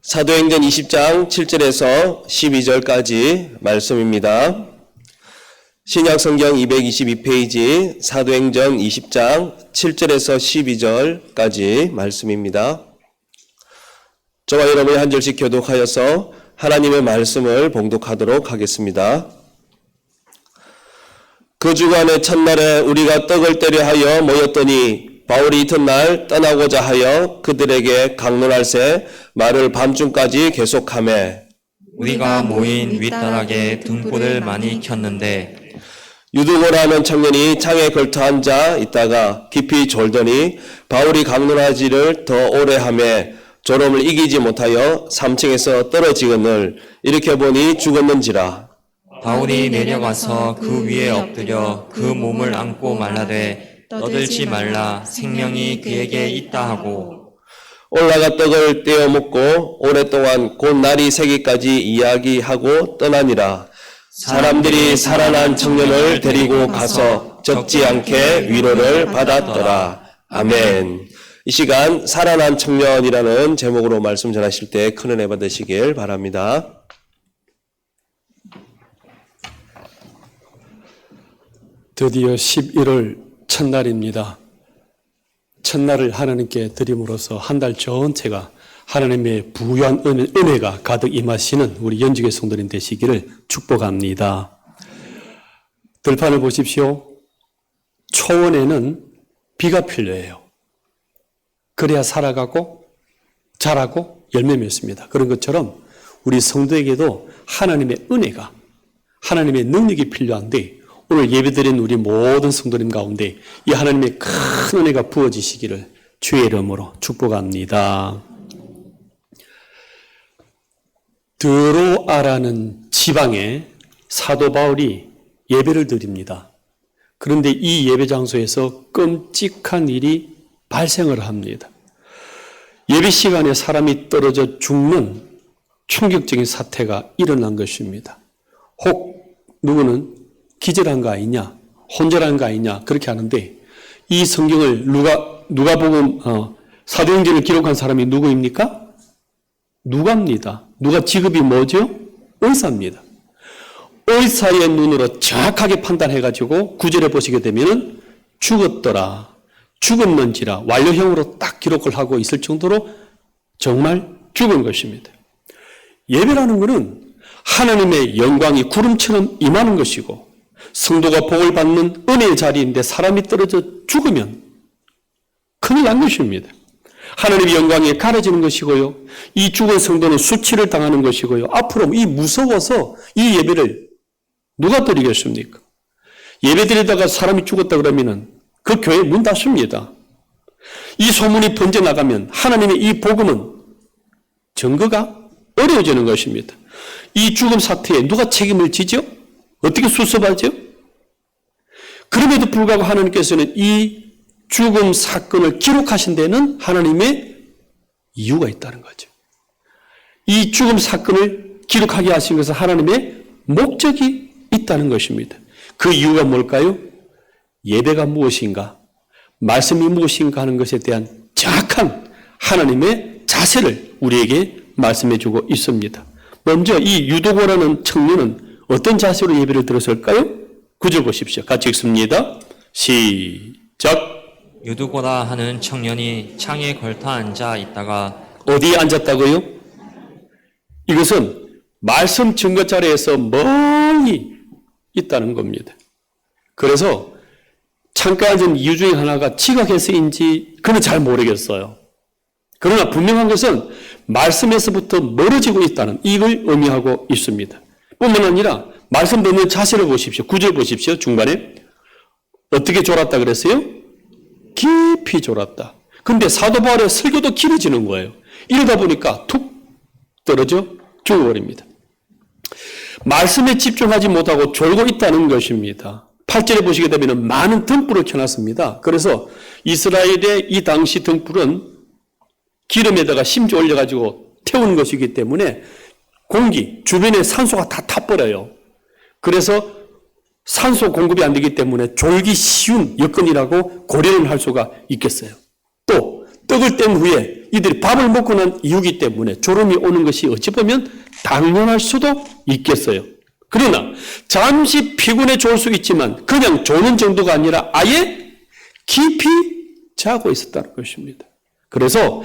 사도행전 20장 7절에서 12절까지 말씀입니다. 신약 성경 222페이지 사도행전 20장 7절에서 12절까지 말씀입니다. 저와 여러분이 한 절씩 교독하여서 하나님의 말씀을 봉독하도록 하겠습니다. 그 주간의 첫날에 우리가 떡을 떼려 하여 모였더니 바울이 이튿날 떠나고자 하여 그들에게 강론할새 말을 밤중까지 계속하매 우리가 모인 윗다락에 등불을 많이 켰는데 유두고라는 청년이 창에 걸터 앉아 있다가 깊이 졸더니 바울이 강론하지를 더 오래 하매 졸음을 이기지 못하여 3층에서 떨어지거늘 이렇게 보니 죽었는지라. 바울이 내려가서 그 위에 엎드려 그 몸을 안고 말라되 떠들지 말라 생명이 그에게 있다 하고 올라가 떡을 떼어 먹고 오랫동안 곧 날이 새기까지 이야기하고 떠나니라. 사람들이 살아난 청년을 데리고 가서 적지 않게 위로를 받았더라. 아멘. 이 시간 살아난 청년이라는 제목으로 말씀 전하실 때 큰 은혜 받으시길 바랍니다. 드디어 11월 첫날입니다. 첫날을 하나님께 드림으로써 한 달 전체가 하나님의 부유한 은혜, 은혜가 가득 임하시는 우리 연주계 성도님 되시기를 축복합니다. 들판을 보십시오. 초원에는 비가 필요해요. 그래야 살아가고 자라고 열매 맺습니다. 그런 것처럼 우리 성도에게도 하나님의 은혜가 하나님의 능력이 필요한데 오늘 예배드린 우리 모든 성도님 가운데 이 하나님의 큰 은혜가 부어지시기를 주의 이름으로 축복합니다. 드로아라는 지방에 사도 바울이 예배를 드립니다. 그런데 이 예배 장소에서 끔찍한 일이 발생을 합니다. 예배 시간에 사람이 떨어져 죽는 충격적인 사태가 일어난 것입니다. 혹 누구는 기절한 거 아니냐, 혼절한 거 아니냐 그렇게 하는데 이 성경을 누가 누가복음 어, 사도행전을 기록한 사람이 누구입니까? 누가입니다. 누가 직업이 뭐죠? 의사입니다. 의사의 눈으로 정확하게 판단해가지고 구절에 보시게 되면은 죽었더라, 죽었는지라 완료형으로 딱 기록을 하고 있을 정도로 정말 죽은 것입니다. 예배라는 것은 하나님의 영광이 구름처럼 임하는 것이고 성도가 복을 받는 은혜의 자리인데 사람이 떨어져 죽으면 큰일 난 것입니다. 하나님의 영광에 가려지는 것이고요. 이 죽은 성도는 수치를 당하는 것이고요. 앞으로 이 무서워서 이 예배를 누가 드리겠습니까? 예배 드리다가 사람이 죽었다 그러면은 그 교회 문 닫습니다. 이 소문이 번져 나가면 하나님의 이 복음은 증거가 어려워지는 것입니다. 이 죽음 사태에 누가 책임을 지죠? 어떻게 수습하죠? 그럼에도 불구하고 하나님께서는 이 죽음 사건을 기록하신 데는 하나님의 이유가 있다는 거죠. 이 죽음 사건을 기록하게 하신 것은 하나님의 목적이 있다는 것입니다. 그 이유가 뭘까요? 예배가 무엇인가? 말씀이 무엇인가 하는 것에 대한 정확한 하나님의 자세를 우리에게 말씀해 주고 있습니다. 먼저 이 유도고라는 청년은 어떤 자세로 예배를 들었을까요? 구절 보십시오. 같이 읽습니다. 시작. 유두고라 하는 청년이 창에 걸터 앉아 있다가 어디에 앉았다고요? 이것은 말씀 증거 자리에서 멀리 있다는 겁니다. 그래서 창가에 앉은 이유 중에 하나가 지각해서인지 그는 잘 모르겠어요. 그러나 분명한 것은 말씀에서부터 멀어지고 있다는 이걸 의미하고 있습니다. 뿐만 아니라 말씀 듣는 자세를 보십시오. 구절 보십시오. 중반에 어떻게 졸았다 그랬어요? 깊이 졸았다. 근데 사도 바울의 설교도 길어지는 거예요. 이러다 보니까 툭 떨어져 죽어버립니다. 말씀에 집중하지 못하고 졸고 있다는 것입니다. 8절에 보시게 되면 많은 등불을 켜놨습니다. 그래서 이스라엘의 이 당시 등불은 기름에다가 심지 올려가지고 태운 것이기 때문에 공기, 주변에 산소가 다 타버려요. 그래서 산소 공급이 안 되기 때문에 졸기 쉬운 여건이라고 고려를 할 수가 있겠어요. 또 떡을 뗀 후에 이들이 밥을 먹고 난 이후기 때문에 졸음이 오는 것이 어찌 보면 당연할 수도 있겠어요. 그러나 잠시 피곤해 좋을 수 있지만 그냥 조는 정도가 아니라 아예 깊이 자고 있었다는 것입니다. 그래서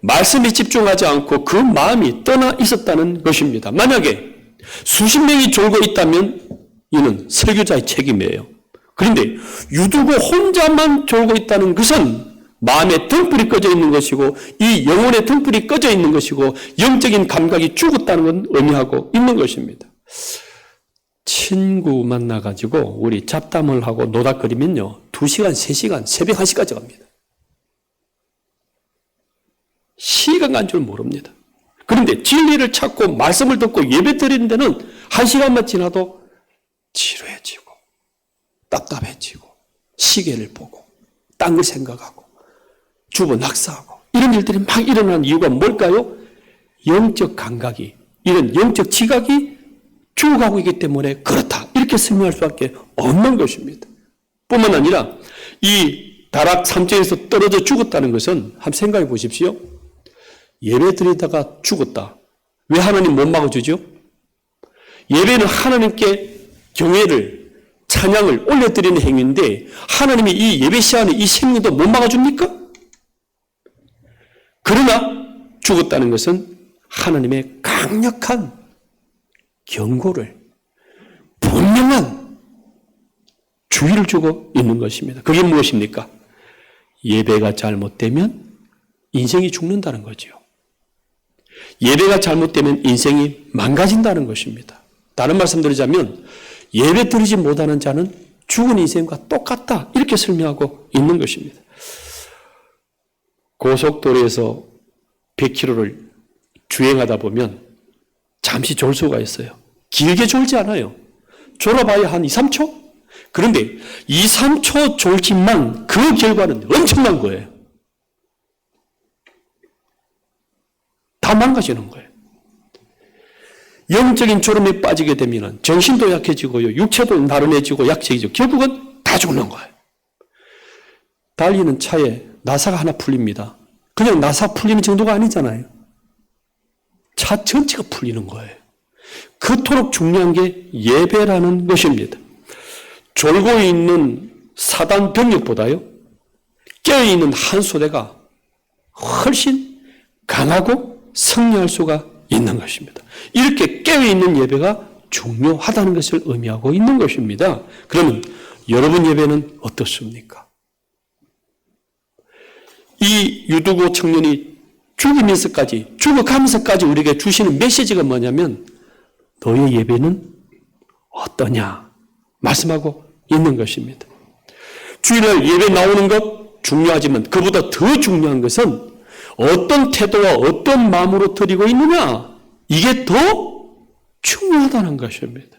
말씀에 집중하지 않고 그 마음이 떠나 있었다는 것입니다. 만약에 수십 명이 졸고 있다면 이는 설교자의 책임이에요. 그런데 유두고 혼자만 졸고 있다는 것은 마음의 등불이 꺼져 있는 것이고 이 영혼의 등불이 꺼져 있는 것이고 영적인 감각이 죽었다는 건 의미하고 있는 것입니다. 친구 만나가지고 우리 잡담을 하고 노닥거리면요. 2시간, 3시간, 새벽 1시까지 갑니다. 시간 간 줄 모릅니다. 그런데 진리를 찾고 말씀을 듣고 예배 드리는 데는 1시간만 지나도 지루해지고 답답해지고 시계를 보고 딴 걸 생각하고 주부 낙사하고 이런 일들이 막 일어나는 이유가 뭘까요? 영적 감각이 이런 영적 지각이 죽어가고 있기 때문에 그렇다 이렇게 설명할 수밖에 없는 것입니다. 뿐만 아니라 이 다락 삼천에서 떨어져 죽었다는 것은 한번 생각해 보십시오. 예배 드리다가 죽었다. 왜 하나님 못 막아주죠? 예배는 하나님께 경외를 찬양을 올려드리는 행위인데 하나님이 이 예배 시간에 이 생명도 못 막아줍니까? 그러나 죽었다는 것은 하나님의 강력한 경고를 분명한 주의를 주고 있는 것입니다. 그게 무엇입니까? 예배가 잘못되면 인생이 죽는다는 거죠. 예배가 잘못되면 인생이 망가진다는 것입니다. 다른 말씀 드리자면 예배 드리지 못하는 자는 죽은 인생과 똑같다. 이렇게 설명하고 있는 것입니다. 고속도로에서 100km를 주행하다 보면 잠시 졸 수가 있어요. 길게 졸지 않아요. 졸아봐야 한 2, 3초? 그런데 2, 3초 졸지만 그 결과는 엄청난 거예요. 다 망가지는 거예요. 영적인 졸음에 빠지게 되면 정신도 약해지고요. 육체도 나른해지고 약해지고 결국은 다 죽는 거예요. 달리는 차에 나사가 하나 풀립니다. 그냥 나사 풀리는 정도가 아니잖아요. 차 전체가 풀리는 거예요. 그토록 중요한 게 예배라는 것입니다. 졸고 있는 사단 병력보다요, 깨어있는 한 소대가 훨씬 강하고 승리할 수가 있는 것입니다. 이렇게 깨어있는 예배가 중요하다는 것을 의미하고 있는 것입니다. 그러면 여러분 예배는 어떻습니까? 이 유두고 청년이 죽으면서까지, 죽어가면서까지 우리에게 주시는 메시지가 뭐냐면, 너의 예배는 어떠냐? 말씀하고 있는 것입니다. 주일날 예배 나오는 것 중요하지만 그보다 더 중요한 것은 어떤 태도와 어떤 마음으로 드리고 있느냐? 이게 더 중요하다는 것입니다.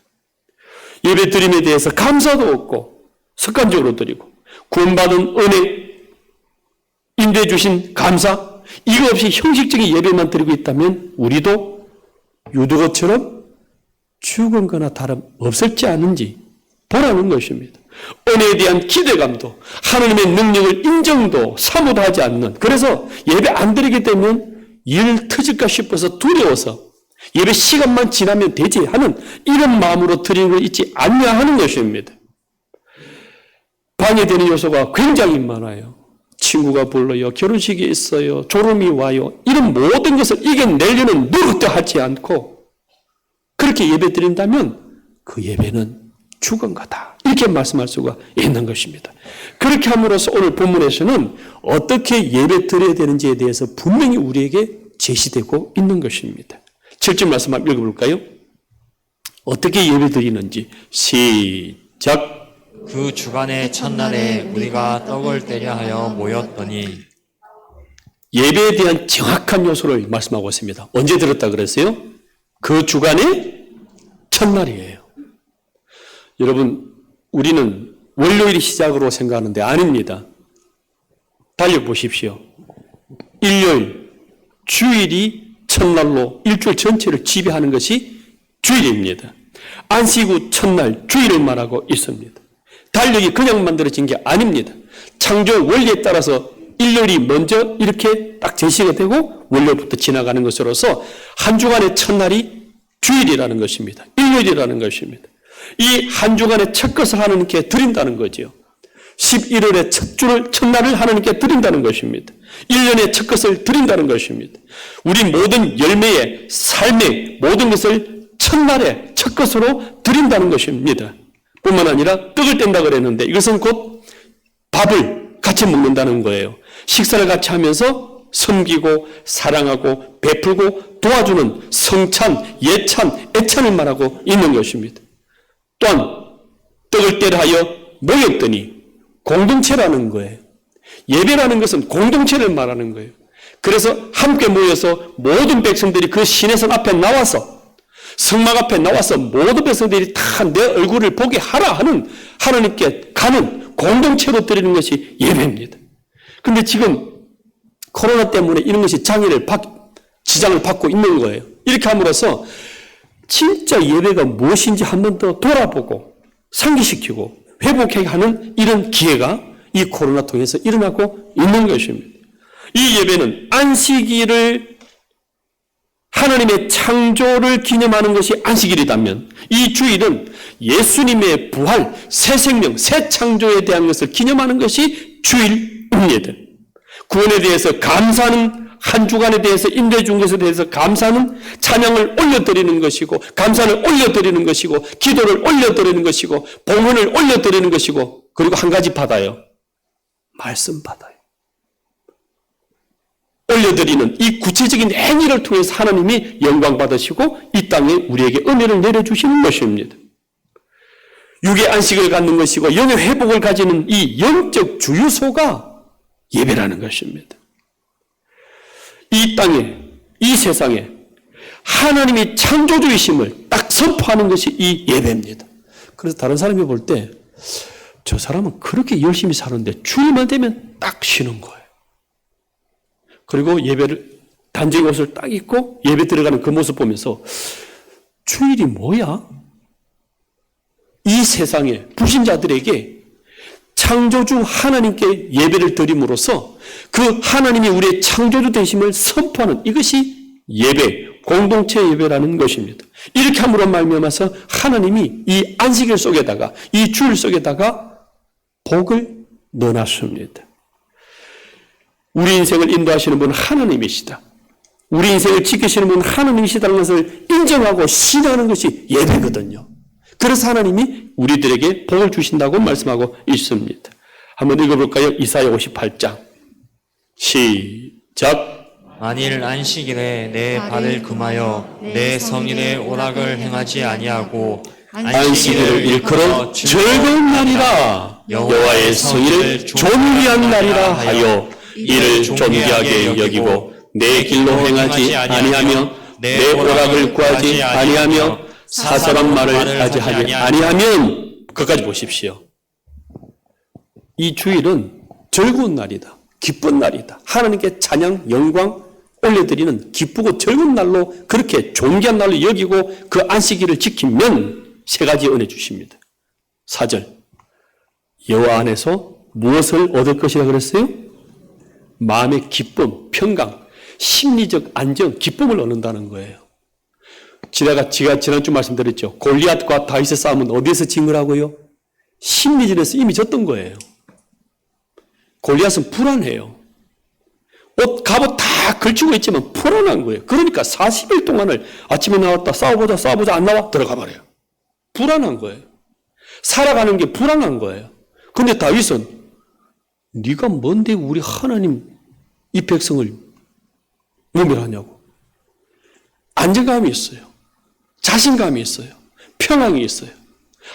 예배 드림에 대해서 감사도 없고 습관적으로 드리고 구원받은 은혜 인도해 주신 감사 이거 없이 형식적인 예배만 드리고 있다면 우리도 유두것처럼 죽은 거나 다름 없을지 않은지 보라는 것입니다. 은혜에 대한 기대감도 하나님의 능력을 인정도 사모도 하지 않는 그래서 예배 안 드리게 되면 일 터질까 싶어서 두려워서 예배 시간만 지나면 되지 하는 이런 마음으로 드리는 걸 잊지 않냐 하는 것입니다. 방해되는 요소가 굉장히 많아요. 친구가 불러요. 결혼식이 있어요. 졸음이 와요. 이런 모든 것을 이겨내려는 노력도 하지 않고 그렇게 예배 드린다면 그 예배는 죽은 거다. 이렇게 말씀할 수가 있는 것입니다. 그렇게 함으로써 오늘 본문에서는 어떻게 예배 드려야 되는지에 대해서 분명히 우리에게 제시되고 있는 것입니다. 7절 말씀 한번 읽어볼까요? 어떻게 예배 드리는지 시작. 그 주간의 첫날에 우리가 떡을 떼려 하여 모였더니 예배에 대한 정확한 요소를 말씀하고 있습니다. 언제 들었다 그랬어요? 그 주간의 첫날이에요. 여러분, 우리는 월요일이 시작으로 생각하는데 아닙니다. 달려보십시오. 일요일, 주일이 첫날로 일주일 전체를 지배하는 것이 주일입니다. 안식 후 첫날 주일을 말하고 있습니다. 달력이 그냥 만들어진 게 아닙니다. 창조 원리에 따라서 일요일이 먼저 이렇게 딱 제시가 되고 월요일부터 지나가는 것으로서 한 주간의 첫날이 주일이라는 것입니다. 일요일이라는 것입니다. 이 한 주간의 첫 것을 하나님께 드린다는 거지요. 11월의 첫 주를 첫날을 하나님께 드린다는 것입니다. 1년의 첫 것을 드린다는 것입니다. 우리 모든 열매의 삶의 모든 것을 첫날에 첫 것으로 드린다는 것입니다. 뿐만 아니라 떡을 뗀다 그랬는데 이것은 곧 밥을 같이 먹는다는 거예요. 식사를 같이 하면서 섬기고 사랑하고 베풀고 도와주는 성찬, 예찬, 애찬을 말하고 있는 것입니다. 또한 떡을 떼라 하여 모였더니 공동체라는 거예요. 예배라는 것은 공동체를 말하는 거예요. 그래서 함께 모여서 모든 백성들이 그 신의 앞에 나와서 성막 앞에 나와서 모든 백성들이 다 내 얼굴을 보게 하라 하는 하나님께 가는 공동체로 드리는 것이 예배입니다. 근데 지금 코로나 때문에 이런 것이 장애를 받, 지장을 받고 있는 거예요. 이렇게 함으로써 진짜 예배가 무엇인지 한 번 더 돌아보고 상기시키고 회복해 하는 이런 기회가 이 코로나 통해서 일어나고 있는 것입니다. 이 예배는 안식일을 하나님의 창조를 기념하는 것이 안식일이라면 이 주일은 예수님의 부활, 새 생명, 새 창조에 대한 것을 기념하는 것이 주일입니다. 구원에 대해서 감사하는 한 주간에 대해서 인도해 준 것에 대해서 감사는 찬양을 올려드리는 것이고 감사를 올려드리는 것이고 기도를 올려드리는 것이고 봉헌을 올려드리는 것이고 그리고 한 가지 받아요. 말씀 받아요. 올려드리는 이 구체적인 행위를 통해서 하나님이 영광 받으시고 이 땅에 우리에게 은혜를 내려주시는 것입니다. 육의 안식을 갖는 것이고 영의 회복을 가지는 이 영적 주유소가 예배라는 것입니다. 이 땅에, 이 세상에 하나님이 창조주이심을 딱 선포하는 것이 이 예배입니다. 그래서 다른 사람이 볼 때 저 사람은 그렇게 열심히 사는데 주일만 되면 딱 쉬는 거예요. 그리고 예배를 단지 옷을 딱 입고 예배 들어가는 그 모습 보면서 주일이 뭐야? 이 세상에 불신자들에게 창조주 하나님께 예배를 드림으로써 그 하나님이 우리의 창조주 되심을 선포하는 이것이 예배, 공동체 예배라는 것입니다. 이렇게 함으로 말미암아서 하나님이 이 안식일 속에다가 이 주일 속에다가 복을 넣어놨습니다. 우리 인생을 인도하시는 분은 하나님이시다. 우리 인생을 지키시는 분은 하나님이시다는 것을 인정하고 신뢰하는 것이 예배거든요. 그래서 하나님이 우리들에게 복을 주신다고 말씀하고 있습니다. 한번 읽어볼까요? 이사야 58장. 시작. 만일 안식일에 내 발을 금하여 내 성인의 오락을 행하지 아니하고 안식일을 일컬어 즐거운 날이라 여호와의 성일을 존귀한 날이라 하여 이를 존귀하게 여기고 내 길로 행하지 아니하며 내 오락을 구하지 아니하며 사설한 말을 하지 아니하면 끝까지 보십시오. 이 주일은 즐거운 날이다. 기쁜 날이다. 하나님께 찬양, 영광 올려드리는 기쁘고 즐거운 날로 그렇게 존귀한 날로 여기고 그 안식일을 지키면 세 가지 은혜 주십니다. 4절 여호와 안에서 무엇을 얻을 것이라 그랬어요? 마음의 기쁨, 평강, 심리적 안정, 기쁨을 얻는다는 거예요. 지나가 제가 지난주 말씀드렸죠. 골리앗과 다윗의 싸움은 어디에서 진 거라고요? 심리전에서 이미 졌던 거예요. 골리앗은 불안해요. 옷, 갑옷 다 걸치고 있지만 불안한 거예요. 그러니까 40일 동안을 아침에 나왔다 싸워보자 싸워보자 안 나와 들어가 버려요. 불안한 거예요. 살아가는 게 불안한 거예요. 근데 다윗은 네가 뭔데 우리 하나님 이 백성을 모멸하냐고. 안정감이 있어요. 자신감이 있어요. 평안이 있어요.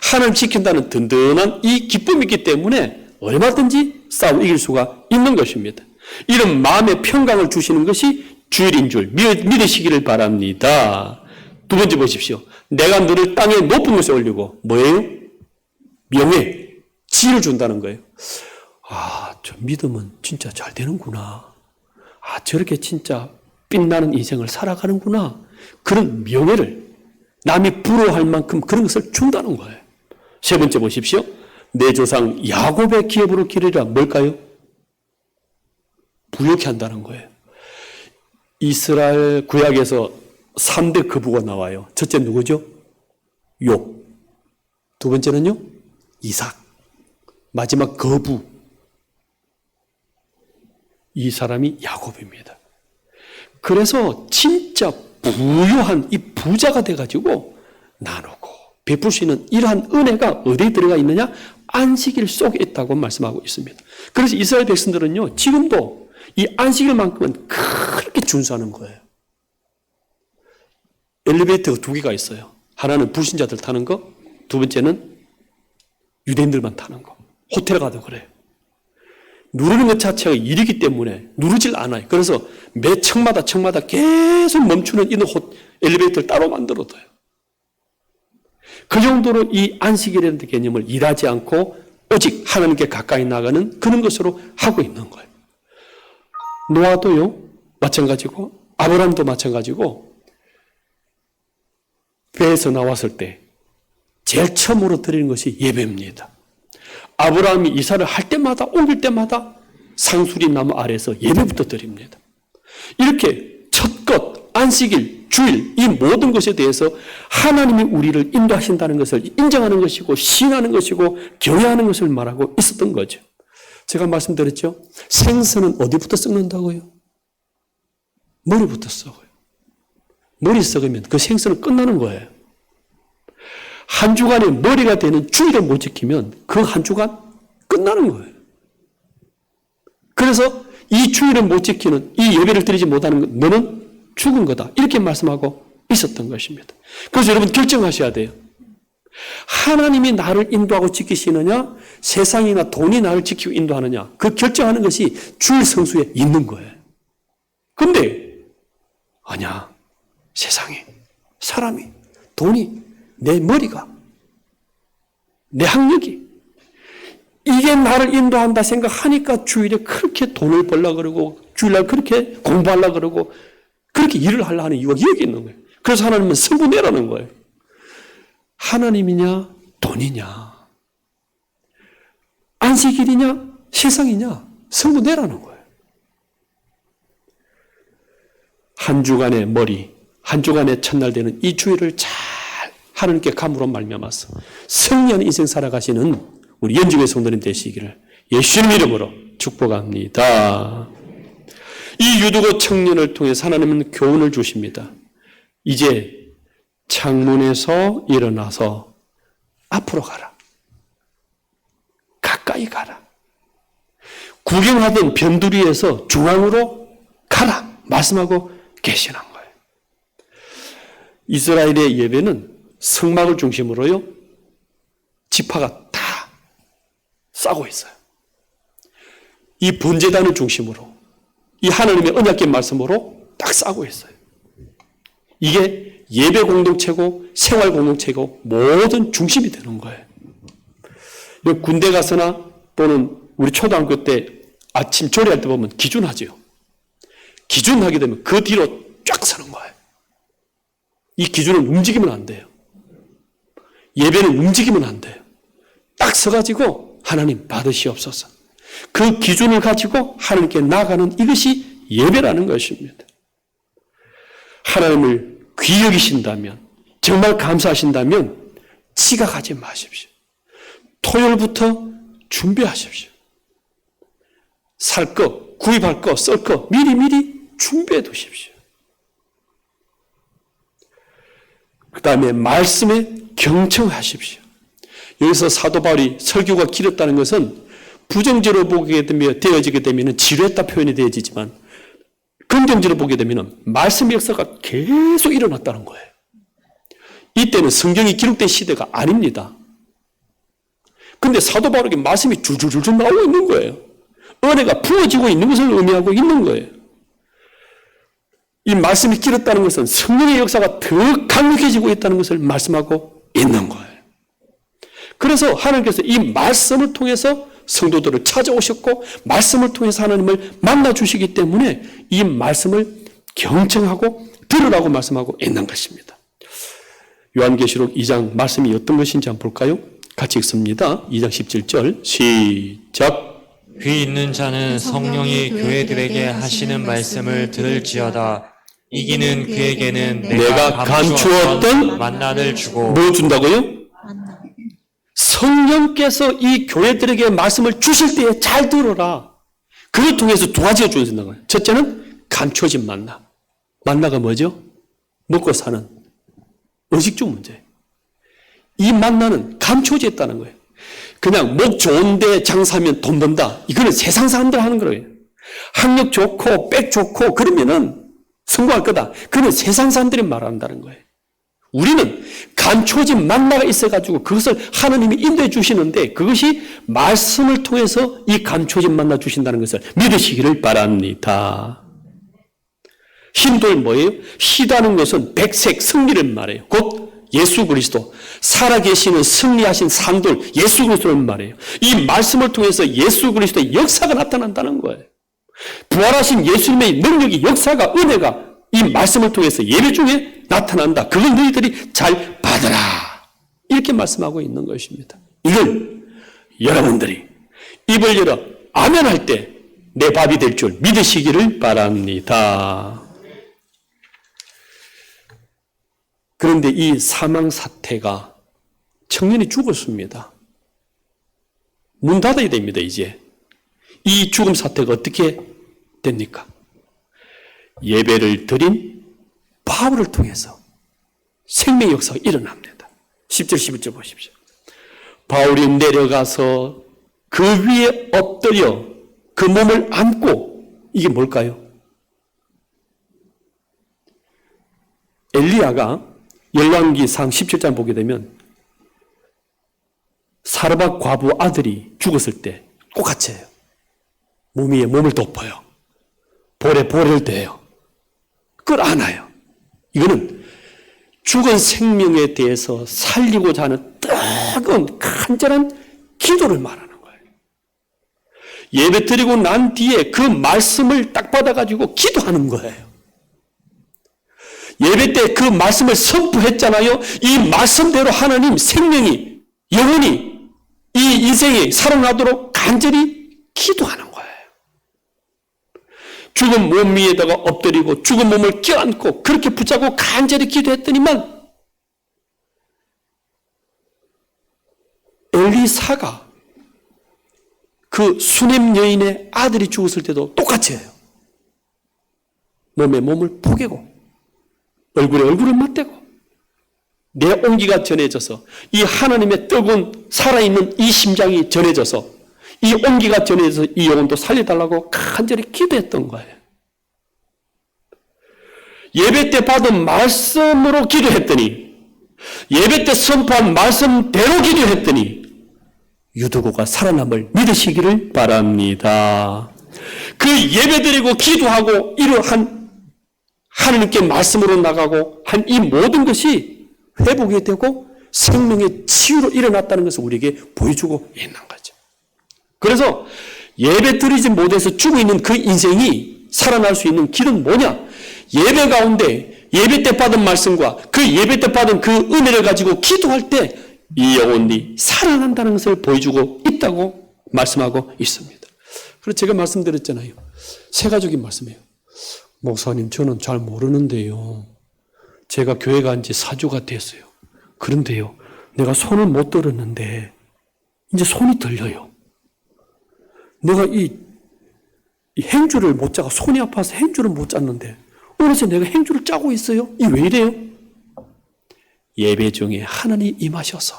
하나님 지킨다는 든든한 이 기쁨이 있기 때문에 얼마든지 싸워 이길 수가 있는 것입니다. 이런 마음의 평강을 주시는 것이 주일인 줄 믿으시기를 바랍니다. 두 번째 보십시오. 내가 너를 땅의 높은 곳에 올리고 뭐예요? 명예, 지혜를 준다는 거예요. 아, 저 믿음은 진짜 잘 되는구나. 아, 저렇게 진짜 빛나는 인생을 살아가는구나. 그런 명예를 남이 부러워할 만큼 그런 것을 준다는 거예요. 세 번째 보십시오. 내 조상 야곱의 기업으로 기르라 뭘까요? 부욕해 한다는 거예요. 이스라엘 구약에서 3대 거부가 나와요. 첫째 누구죠? 욕. 두 번째는요? 이삭. 마지막 거부. 이 사람이 야곱입니다. 그래서 진짜 부유한 이 부자가 돼가지고 나누고 베풀 수 있는 이러한 은혜가 어디에 들어가 있느냐? 안식일 속에 있다고 말씀하고 있습니다. 그래서 이스라엘 백성들은요, 지금도 이 안식일만큼은 그렇게 준수하는 거예요. 엘리베이터가 두 개가 있어요. 하나는 불신자들 타는 거, 두 번째는 유대인들만 타는 거. 호텔 가도 그래요. 누르는 것 자체가 일이기 때문에 누르질 않아요. 그래서 매 층마다 층마다 계속 멈추는 이런 호, 엘리베이터를 따로 만들어둬요. 그 정도로 이 안식이라는 개념을 일하지 않고 오직 하나님께 가까이 나가는 그런 것으로 하고 있는 거예요. 노아도요, 마찬가지고, 아브라함도 마찬가지고, 배에서 나왔을 때 제일 처음으로 드리는 것이 예배입니다. 아브라함이 이사를 할 때마다 옮길 때마다 상수리 나무 아래서 예배부터 드립니다. 이렇게 첫 것, 안식일, 주일 이 모든 것에 대해서 하나님이 우리를 인도하신다는 것을 인정하는 것이고 시인하는 것이고 경외하는 것을 말하고 있었던 거죠. 제가 말씀드렸죠. 생선은 어디부터 썩는다고요? 머리부터 썩어요. 머리 썩으면 그 생선은 끝나는 거예요. 한 주간에 머리가 되는 주일을 못 지키면 그 한 주간 끝나는 거예요. 그래서 이 주일을 못 지키는 이 예배를 드리지 못하는 것, 너는 죽은 거다. 이렇게 말씀하고 있었던 것입니다. 그래서 여러분 결정하셔야 돼요. 하나님이 나를 인도하고 지키시느냐, 세상이나 돈이 나를 지키고 인도하느냐, 그 결정하는 것이 주일 성수에 있는 거예요. 근데, 아니야. 세상이, 사람이, 돈이, 내 머리가, 내 학력이, 이게 나를 인도한다 생각하니까 주일에 그렇게 돈을 벌라 그러고, 주일날 그렇게 공부하려 그러고, 그렇게 일을 하려 하는 이유가 여기 있는 거예요. 그래서 하나님은 성부 내라는 거예요. 하나님이냐, 돈이냐, 안식일이냐, 세상이냐, 성부 내라는 거예요. 한 주간의 머리, 한 주간의 첫날 되는 이 주일을 잘 하나님께 감으로 말미암아서 성령 인생 살아가시는 우리 연중의 성도님 되시기를 예수님 이름으로 축복합니다. 이 유두고 청년을 통해 하나님은 교훈을 주십니다. 이제 창문에서 일어나서 앞으로 가라. 가까이 가라. 구경하던 변두리에서 중앙으로 가라. 말씀하고 계시는 거예요. 이스라엘의 예배는 성막을 중심으로요, 지파가 다 싸고 있어요. 이 번제단을 중심으로, 이 하나님의 언약의 말씀으로 딱 싸고 있어요. 이게 예배 공동체고 생활 공동체고 모든 중심이 되는 거예요. 군대 가서나 또는 우리 초등학교 때 아침 조리할 때 보면 기준하죠. 기준하게 되면 그 뒤로 쫙 서는 거예요. 이 기준은 움직이면 안 돼요. 예배는 움직이면 안 돼요. 딱 서가지고 하나님 받으시옵소서. 그 기준을 가지고 하나님께 나가는 이것이 예배라는 것입니다. 하나님을 귀 여기신다면, 정말 감사하신다면 지각하지 마십시오. 토요일부터 준비하십시오. 살 거, 구입할 거, 쓸 거 미리 미리 준비해 두십시오. 그 다음에 말씀에 경청하십시오. 여기서 사도 바울이 설교가 길었다는 것은 부정적으로 보게 되면 되어지게 되면 지루했다 표현이 되어지지만 긍정적으로 보게 되면 말씀의 역사가 계속 일어났다는 거예요. 이때는 성경이 기록된 시대가 아닙니다. 근데 사도 바울에게 말씀이 줄줄줄줄 나오고 있는 거예요. 은혜가 부어지고 있는 것을 의미하고 있는 거예요. 이 말씀이 길었다는 것은 성령의 역사가 더 강력해지고 있다는 것을 말씀하고 있는 거예요. 그래서 하나님께서 이 말씀을 통해서 성도들을 찾아오셨고 말씀을 통해서 하나님을 만나 주시기 때문에 이 말씀을 경청하고 들으라고 말씀하고 있는 것입니다. 요한계시록 2장 말씀이 어떤 것인지 한번 볼까요? 같이 읽습니다. 2장 17절 시작 귀 있는 자는 성령이 교회들에게 하시는 말씀을 들을지어다. 이기는 그에게는 내가 감추었던 만나를 주고 뭐 준다고요? 성령께서 이 교회들에게 말씀을 주실 때에 잘 들어라. 그걸 통해서 두 가지가 주어진다는 거예요. 첫째는 감춰진 만나. 만나가 뭐죠? 먹고 사는 의식주 문제. 이 만나는 감춰져 있다는 거예요. 그냥 목 좋은데 장사하면 돈 번다. 이거는 세상 사람들 하는 거예요. 학력 좋고 백 좋고 그러면은 성공할 거다. 그건 세상 사람들이 말한다는 거예요. 우리는 감춰진 만나가 있어가지고 그것을 하나님이 인도해 주시는데 그것이 말씀을 통해서 이 감춰진 만나 주신다는 것을 믿으시기를 바랍니다. 힘돌 뭐예요? 희다는 것은 백색 승리를 말해요. 곧 예수 그리스도 살아계시는 승리하신 산돌 예수 그리스도를 말해요. 이 말씀을 통해서 예수 그리스도의 역사가 나타난다는 거예요. 부활하신 예수님의 능력이 역사가 은혜가 이 말씀을 통해서 예배 중에 나타난다. 그걸 너희들이 잘 받아라. 이렇게 말씀하고 있는 것입니다. 이걸 여러분들이 입을 열어 아멘 할 때 내 밥이 될 줄 믿으시기를 바랍니다. 그런데 이 사망 사태가 청년이 죽었습니다. 문 닫아야 됩니다, 이제. 이 죽음 사태가 어떻게 됩니까? 예배를 드린 바울을 통해서 생명 역사가 일어납니다. 10절, 11절 보십시오. 바울이 내려가서 그 위에 엎드려 그 몸을 안고 이게 뭘까요? 엘리야가 열왕기 상 17장 보게 되면 사르밧 과부 아들이 죽었을 때 똑같이 해요. 몸 위에 몸을 덮어요. 볼에 볼을 대요. 그걸 안아요. 이거는 죽은 생명에 대해서 살리고자 하는 뜨거운 간절한 기도를 말하는 거예요. 예배 드리고 난 뒤에 그 말씀을 딱 받아가지고 기도하는 거예요. 예배 때 그 말씀을 선포했잖아요. 이 말씀대로 하나님 생명이 영원히 이 인생이 살아나도록 간절히 기도하는 거예요. 죽은 몸 위에다가 엎드리고 죽은 몸을 껴안고 그렇게 붙잡고 간절히 기도했더니만 엘리사가 그 수냄 여인의 아들이 죽었을 때도 똑같이 해요. 몸에 몸을 포개고 얼굴에 얼굴을 맞대고 내 온기가 전해져서 이 하나님의 뜨거운 살아있는 이 심장이 전해져서 이 온기가 전해져서 이 영혼도 살려달라고 간절히 기도했던 거예요. 예배 때 받은 말씀으로 기도했더니 예배 때 선포한 말씀대로 기도했더니 유두고가 살아남을 믿으시기를 바랍니다. 그 예배 드리고 기도하고 이러한 하나님께 말씀으로 나가고 한 이 모든 것이 회복이 되고 생명의 치유로 일어났다는 것을 우리에게 보여주고 있는 거죠. 그래서 예배 드리지 못해서 죽어 있는 그 인생이 살아날 수 있는 길은 뭐냐? 예배 가운데 예배 때 받은 말씀과 그 예배 때 받은 그 은혜를 가지고 기도할 때 이 영혼이 살아난다는 것을 보여주고 있다고 말씀하고 있습니다. 그래서 제가 말씀드렸잖아요. 세 가족이 말씀해요. 목사님, 저는 잘 모르는데요. 제가 교회 간 지 4주가 됐어요. 그런데요, 내가 손을 못 들었는데, 이제 손이 들려요. 내가 이, 이 행주를 못 짜고 손이 아파서 행주를 못 짰는데, 어느새 내가 행주를 짜고 있어요? 이 왜 이래요? 예배 중에 하나님 임하셔서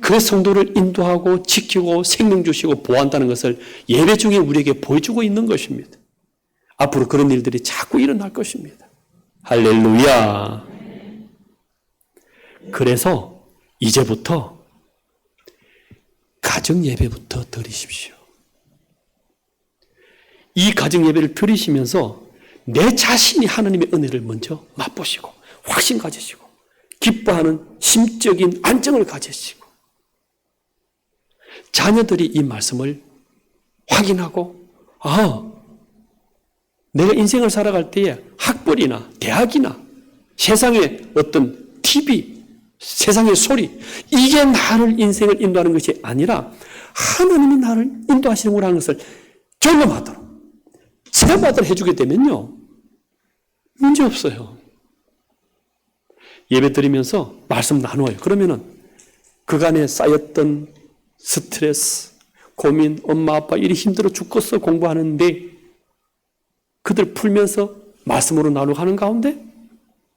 그 성도를 인도하고 지키고 생명 주시고 보호한다는 것을 예배 중에 우리에게 보여주고 있는 것입니다. 앞으로 그런 일들이 자꾸 일어날 것입니다. 할렐루야. 그래서 이제부터 가정 예배부터 드리십시오. 이 가정 예배를 드리시면서 내 자신이 하나님의 은혜를 먼저 맛보시고 확신 가지시고 기뻐하는 심적인 안정을 가지시고 자녀들이 이 말씀을 확인하고 아 내가 인생을 살아갈 때에 학벌이나 대학이나 세상의 어떤 TV, 세상의 소리, 이게 나를 인생을 인도하는 것이 아니라 하나님이 나를 인도하시는구나 하는 것을 경험하도록 체험하도록 해주게 되면요. 문제 없어요. 예배 드리면서 말씀 나누어요. 그러면은 그간에 쌓였던 스트레스, 고민, 엄마, 아빠 일이 힘들어 죽겠어 공부하는데 그들 풀면서 말씀으로 나누고 하는 가운데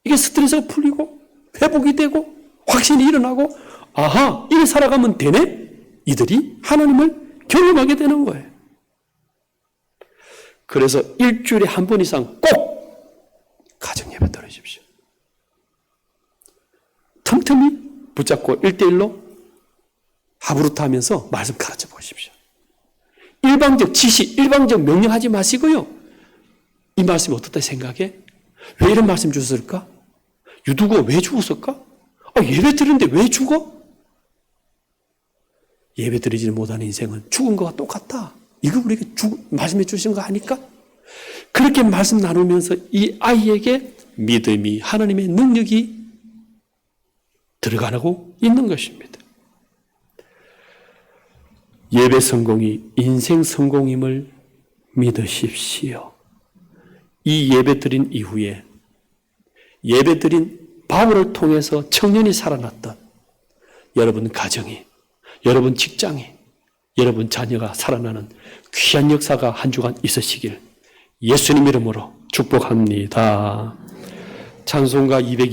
이게 스트레스가 풀리고 회복이 되고 확신이 일어나고 아하, 이래 살아가면 되네? 이들이 하나님을 경험하게 되는 거예요. 그래서 일주일에 한 번 이상 꼭 가정 예배 드리십시오. 틈틈이 붙잡고 일대일로 하부루트 하면서 말씀 가르쳐 보십시오. 일방적 지시, 일방적 명령하지 마시고요. 이 말씀이 어떻다 생각해? 왜 이런 말씀 주셨을까? 유두가 왜 죽었을까? 아, 예배 드리는데 왜 죽어? 예배 드리지 못하는 인생은 죽은 거와 똑같다. 이거 우리에게 죽, 말씀해 주신 거 아니까? 그렇게 말씀 나누면서 이 아이에게 믿음이 하나님의 능력이 들어가고 있는 것입니다. 예배 성공이 인생 성공임을 믿으십시오. 이 예배 드린 이후에 예배 드린 바울을 통해서 청년이 살아났던 여러분 가정이, 여러분 직장이, 여러분 자녀가 살아나는 귀한 역사가 한 주간 있으시길 예수님 이름으로 축복합니다. 찬송가 202